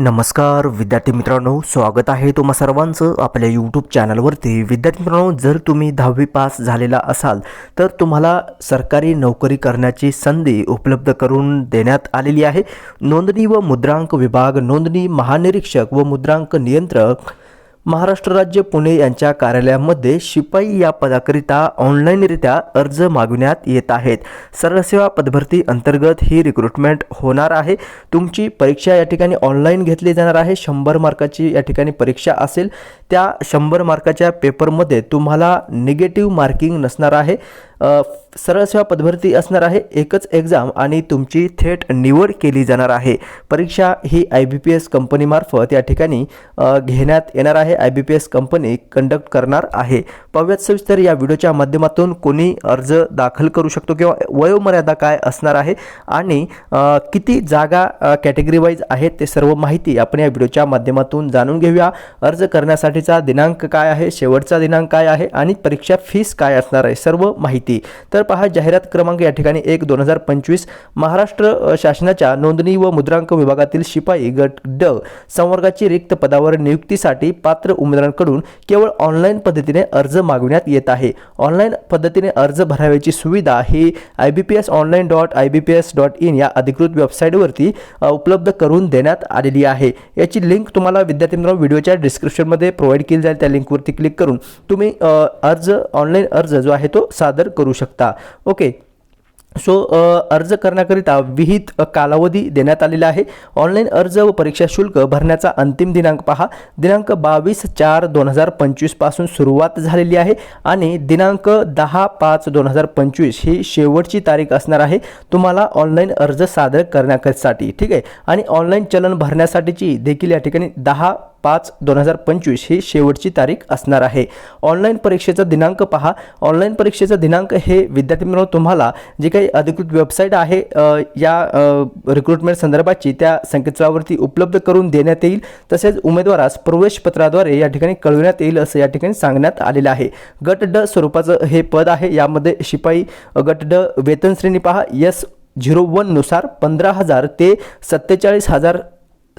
नमस्कार विद्यार्थी मित्रांनो स्वागत आहे तुम्हा सर्वांचं आपल्या यूट्यूब चॅनलवरती विद्यार्थी मित्रांनो जर तुम्ही दहावी पास झालेला असाल तर तुम्हाला सरकारी नोकरी करण्याची संधी उपलब्ध करून देण्यात आलेली आहे. नोंदणी व मुद्रांक विभाग नोंदणी महानिरीक्षक व मुद्रांक नियंत्रक महाराष्ट्र राज्य पुणे यांच्या कार्यालयामध्ये शिपाई या पदाकरिता ऑनलाईनरित्या अर्ज मागविण्यात येत आहेत. सरसेवा पदभरती अंतर्गत ही रिक्रुटमेंट होणार आहे. तुमची परीक्षा या ठिकाणी ऑनलाईन घेतली जाणार आहे. शंभर मार्काची या ठिकाणी परीक्षा असेल. त्या शंभर मार्काच्या पेपरमध्ये तुम्हाला निगेटिव्ह मार्किंग नसणार आहे. सरळ सेवा पदभरती असणार आहे एकच एक्झाम आणि तुमची थेट निवड केली जाणार आहे. परीक्षा ही आय बी पी एस कंपनीमार्फत या ठिकाणी घेण्यात येणार आहे. I B P S company conduct करणार आहे. पाहूयात सविस्तर या व्हिडिओच्या माध्यमातून कोणी अर्ज दाखल करू शकतो किंवा वयोमर्यादा काय असणार आहे आणि किती जागा कॅटेगरी वाईज आहेत ते सर्व माहिती आपण या व्हिडिओच्या माध्यमातून जाणून घेऊया. अर्ज करण्यासाठीचा दिनांक काय आहे? शेवटचा दिनांक काय आहे? आणि परीक्षा फीस काय असणार आहे? सर्व माहिती तर पहा जाहिरात क्रमांक या ठिकाणी एक दोन हजार पंचवीस. महाराष्ट्र शासनाच्या नोंदणी व मुद्रांक विभागातील शिपाई गट ड संवर्गाची रिक्त पदावर नियुक्तीसाठी पात्र उमेदवारांकडून केवळ ऑनलाईन पद्धतीने अर्ज मागविण्यात येत आहे. ऑनलाईन पद्धतीने अर्ज भराव्याची सुविधा ही I B P S online dot I B P S dot in या अधिकृत वेबसाईटवरती उपलब्ध करून देण्यात आलेली आहे. याची लिंक तुम्हाला विद्यार्थी मित्रांनो व्हिडिओच्या डिस्क्रिप्शनमध्ये प्रोव्हाइड केली जाईल. त्या लिंकवरती क्लिक करून तुम्ही अर्ज ऑनलाईन अर्ज जो आहे तो सादर करू शकता. ओके सो अर्ज करण्याकरिता विहित कालावधी देण्यात आलेला आहे. ऑनलाईन अर्ज व परीक्षा शुल्क भरण्याचा अंतिम दिनांक पहा. दिनांक बावीस चार दोन हजार पंचवीसपासून सुरुवात झालेली आहे आणि दिनांक दहा पाच दोन हजार पंचवीस ही शेवटची तारीख असणार आहे. तुम्हाला ऑनलाईन अर्ज सादर करण्यासाठी ठीक आहे? आणि ऑनलाईन चलन भरण्यासाठीची देखील या ठिकाणी दहा पाच दोन हजार पंचवीस ही शेवटची तारीख असणार आहे. ऑनलाईन परीक्षेचा दिनांक पहा. ऑनलाईन परीक्षेचा दिनांक हे विद्यार्थी मित्रांनो तुम्हाला जे काही अधिकृत वेबसाईट आहे या रिक्रुटमेंट संदर्भाची त्या संकेतस्थळावरती उपलब्ध करून देण्यात येईल. तसेच उमेदवारास प्रवेशपत्राद्वारे या ठिकाणी कळविण्यात येईल असं या ठिकाणी सांगण्यात आलेलं आहे. गट ड स्वरूपाचं हे पद आहे. यामध्ये शिपाई गट ड वेतन श्रेणी पहा. यस झिरो वननुसार पंधरा हजार ते सत्तेचाळीस हजार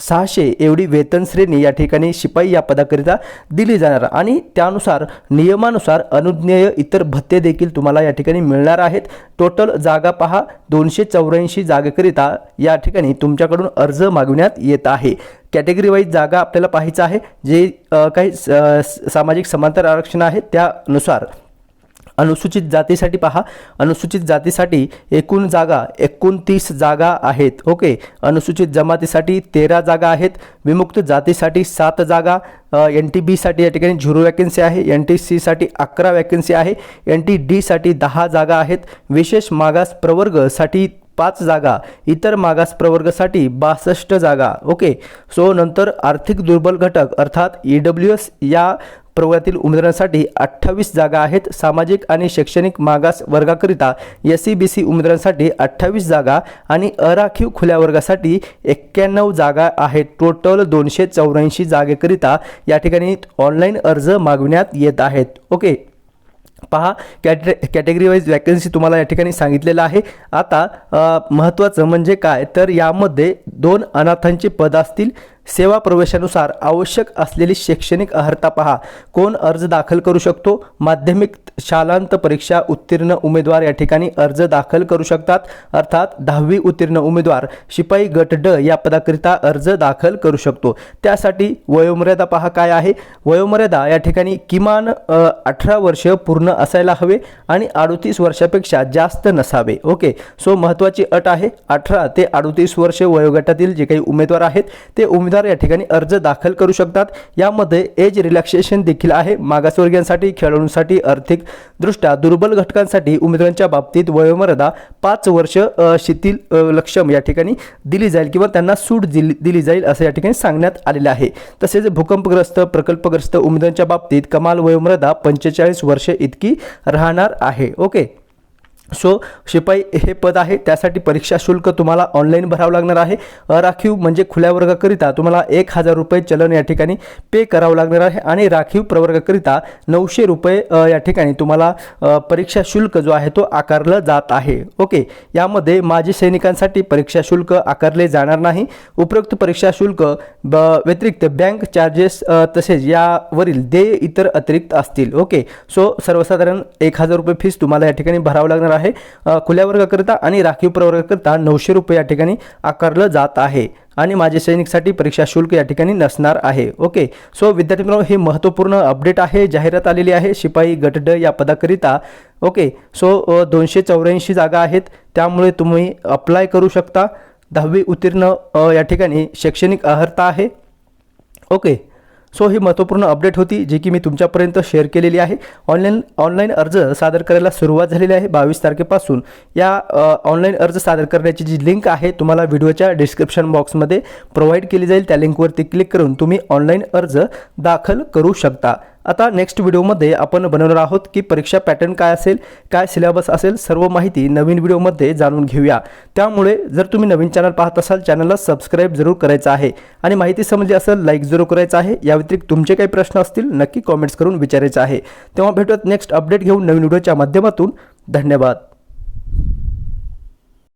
सहाशे एवढी वेतन श्रेणी या ठिकाणी शिपाई या पदाकरिता दिली जाणार. आणि त्यानुसार नियमानुसार अनुज्ञेय इतर भत्ते देखील तुम्हाला या ठिकाणी मिळणार आहेत. टोटल जागा पहा दोनशे चौऱ्याऐंशी जागेकरिता या ठिकाणी तुमच्याकडून अर्ज मागविण्यात येत आहे. कॅटेगरी वाईज जागा आपल्याला पाहायचं आहे जे काही स- सामाजिक समांतर आरक्षण आहे त्यानुसार अनुसूचित जातीसाठी पहा. अनुसूचित जातीसाठी एकूण जागा एकोणतीस जागा आहेत. ओके? अनुसूचित जमातीसाठी तेरा जागा आहेत. विमुक्त जातीसाठी सात जागा. एन टी बीसाठी या ठिकाणी झिरो वॅकन्सी आहे. एन टी सीसाठी अकरा वॅकन्सी आहे. एन टी डीसाठी दहा जागा आहेत. विशेष मागास प्रवर्गसाठी पाच जागा. इतर मागास प्रवर्गासाठी बासष्ट जागा. ओके? सो नंतर आर्थिक दुर्बल घटक अर्थात ई डब्ल्यू एस या प्रवर्गातील उमेदवारांसाठी अठ्ठावीस जागा आहेत. सामाजिक आणि शैक्षणिक मागास वर्गाकरिता एस सी बी सी उमेदवारांसाठी अठ्ठावीस जागा आणि अराखीव खुल्या वर्गासाठी एक्क्याण्णव जागा आहेत. टोटल दोनशे चौऱ्याऐंशी जागेकरिता या ठिकाणी ऑनलाईन अर्ज मागविण्यात येत आहेत. ओके पहा कॅटे कॅटेगरी वाईज वॅकन्सी तुम्हाला या ठिकाणी सांगितलेलं आहे. आता महत्त्वाचं म्हणजे काय? तर यामध्ये दोन अनाथांचे पद असतील. सेवा प्रवेशानुसार आवश्यक असलेली शैक्षणिक अर्हता पहा. कोण अर्ज दाखल करू शकतो? माध्यमिक शालांत परीक्षा उत्तीर्ण उमेदवार या ठिकाणी अर्ज दाखल करू शकतात. अर्थात दहावी उत्तीर्ण उमेदवार शिपाई गट ड या पदाकरिता अर्ज दाखल करू शकतो. त्यासाठी वयोमर्यादा पहा काय आहे. वयोमर्यादा या ठिकाणी किमान अठरा वर्ष पूर्ण असायला हवे आणि अडोतीस वर्षापेक्षा जास्त नसावे. ओके. सो महत्त्वाची अट आहे अठरा ते अडोतीस वर्ष वयोगटातील जे काही उमेदवार आहेत ते उमेद उमेदवार या ठिकाणी अर्ज दाखल करू शकतात. यामध्ये एज रिलॅक्सेशन देखील आहे. मागासवर्गीयांसाठी खेळाडूंसाठी आर्थिकदृष्ट्या दुर्बल घटकांसाठी उमेदवारांच्या बाबतीत वयोमर्यादा पाच वर्ष शिथिल लक्षम या ठिकाणी दिली जाईल किंवा त्यांना सूट दिली दिली जाईल असं या ठिकाणी सांगण्यात आलेलं आहे. तसेच भूकंपग्रस्त प्रकल्पग्रस्त उमेदवारांच्या बाबतीत कमाल वयोमर्यादा पंचेचाळीस वर्ष इतकी राहणार आहे. ओके? सो शिपाई हे पद आहे त्यासाठी परीक्षा शुल्क तुम्हाला ऑनलाईन भरावं लागणार आहे. अराखीव म्हणजे खुल्या वर्गाकरिता तुम्हाला एक हजार रुपये चलन या ठिकाणी पे करावं लागणार आहे आणि राखीव प्रवर्गाकरिता नऊशे रुपये या ठिकाणी तुम्हाला परीक्षा शुल्क जो आहे तो आकारला जात आहे. ओके यामध्ये माजी सैनिकांसाठी परीक्षा शुल्क आकारले जाणार नाही. उपरोक्त परीक्षा शुल्क ब व्यतिरिक्त बँक चार्जेस तसेच यावरील देय इतर अतिरिक्त असतील. ओके सो सर्वसाधारण एक हजार रुपये फीस तुम्हाला या ठिकाणी भरावं लागणार आहे. आहे. खुल्या वर्गाकरिता आणि राखीव प्रवर्गाकरिता नऊशे रुपये या ठिकाणी आकारलं जात आहे. आणि माझे सैनिकसाठी परीक्षा शुल्क या ठिकाणी नसणार आहे. ओके. सो विद्यार्थी मित्रांनो हे महत्त्वपूर्ण अपडेट आहे जाहिरात आलेली आहे शिपाई गटड या पदाकरिता. ओके. सो दोनशे चौऱ्याऐंशी जागा आहेत. त्यामुळे तुम्ही अप्लाय करू शकता. दहावी उत्तीर्ण या ठिकाणी शैक्षणिक अर्हता आहे. ओके. सो ही महत्त्वपूर्ण अपडेट होती जी की मी तुमच्यापर्यंत शेअर केलेली आहे. ऑनलाईन ऑनलाईन अर्ज सादर करायला सुरुवात झालेली आहे बावीस तारखेपासून. या ऑनलाईन अर्ज सादर करण्याची जी लिंक आहे तुम्हाला व्हिडिओच्या डिस्क्रिप्शन बॉक्समध्ये प्रोव्हाइड केली जाईल. त्या लिंकवरती क्लिक करून तुम्ही ऑनलाईन अर्ज दाखल करू शकता. आता नेक्स्ट व्हिडिओमध्ये आपण बनवणार आहोत की परीक्षा पॅटर्न काय असेल काय सिलेबस असेल सर्व माहिती नवीन व्हिडिओमध्ये जाणून घेऊया. त्यामुळे जर तुम्ही नवीन चॅनल पाहत असाल चॅनलला सबस्क्राईब जरूर करायचं आहे. आणि माहिती समजली असेल लाईक जरूर करायचं आहे. या व्यतिरिक्त तुमचे काही प्रश्न असतील नक्की कॉमेंट्स करून विचारायचं आहे. तेव्हा भेटूयात नेक्स्ट अपडेट घेऊन नवीन व्हिडिओच्या माध्यमातून. धन्यवाद.